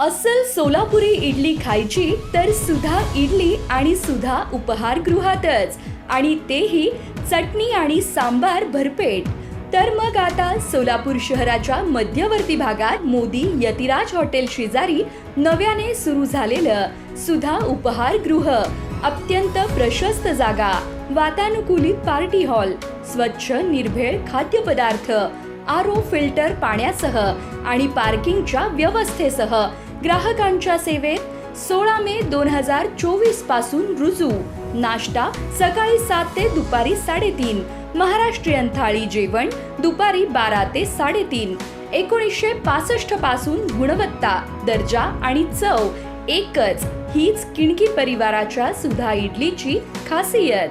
अस्सल सोलापुरी इडली खायची तर सुधा इडली आणि सुधा उपहारगृहातच. आणि तेही चटणी आणि सांबार भरपेट. तर मग आता सोलापूर शहराच्या मध्यवर्ती भागात मोदी यतिराज हॉटेल शेजारी नव्याने सुरू झालेलं सुधा उपहारगृह. अत्यंत प्रशस्त जागा. वातानुकूलित पार्टी हॉल. स्वच्छ निर्भेळ खाद्यपदार्थ. आरो फिल्टर पाण्यासह आणि पार्किंगच्या व्यवस्थेसह. ग्राहकांच्या सेवेत सोळा मे दोन हजार चोवीसपासून रुजू. नाश्ता सकाळी सात ते दुपारी साडेतीन. महाराष्ट्रीयन थाळी जेवण दुपारी बारा ते साडेतीन. एकोणीसशे पासष्टपासून गुणवत्ता दर्जा आणि चव एकच. हीच किणकी परिवाराच्या सुधा इडलीची खासियत.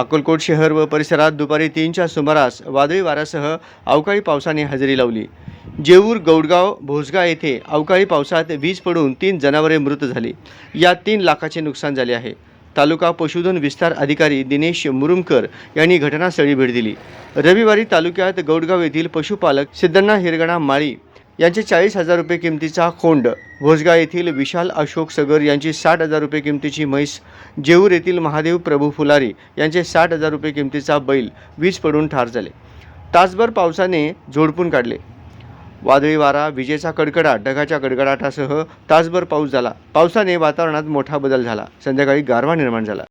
अक्कलकोट शहर व परिसरात दुपारी तीनच्या सुमारास वादळी वाऱ्यासह अवकाळी पावसाने हजेरी लावली. जेऊर गौडगाव भोसगा येथे अवकाळी पावसात वीज पडून तीन जनावरे मृत झाली. यात तीन लाखाचे नुकसान झाले आहे. तालुका पशुधन विस्तार अधिकारी दिनेश मुरुमकर यांनी घटनास्थळी भेट दिली. रविवारी तालुक्यात गौडगाव येथील पशुपालक सिद्धन्ना हिरगणा माळी यांचे चाळीस हजार रुपये किमतीचा खोंड. भोसगा येथील विशाल अशोक सगर यांची साठ हजार रुपये किमतीची म्हैस. जेऊर येथील महादेव प्रभू फुलारी यांचे साठ हजार रुपये किमतीचा बैल. वीज पडून ठार झाले. तासभर पावसाने झोडपून काढले. वादळी वारा विजेचा कडकडाट ढगाच्या कडकडाटासह तासभर पाऊस झाला. पावसाने वातावरणात मोठा बदल झाला. संध्याकाळी गारवा निर्माण झाला.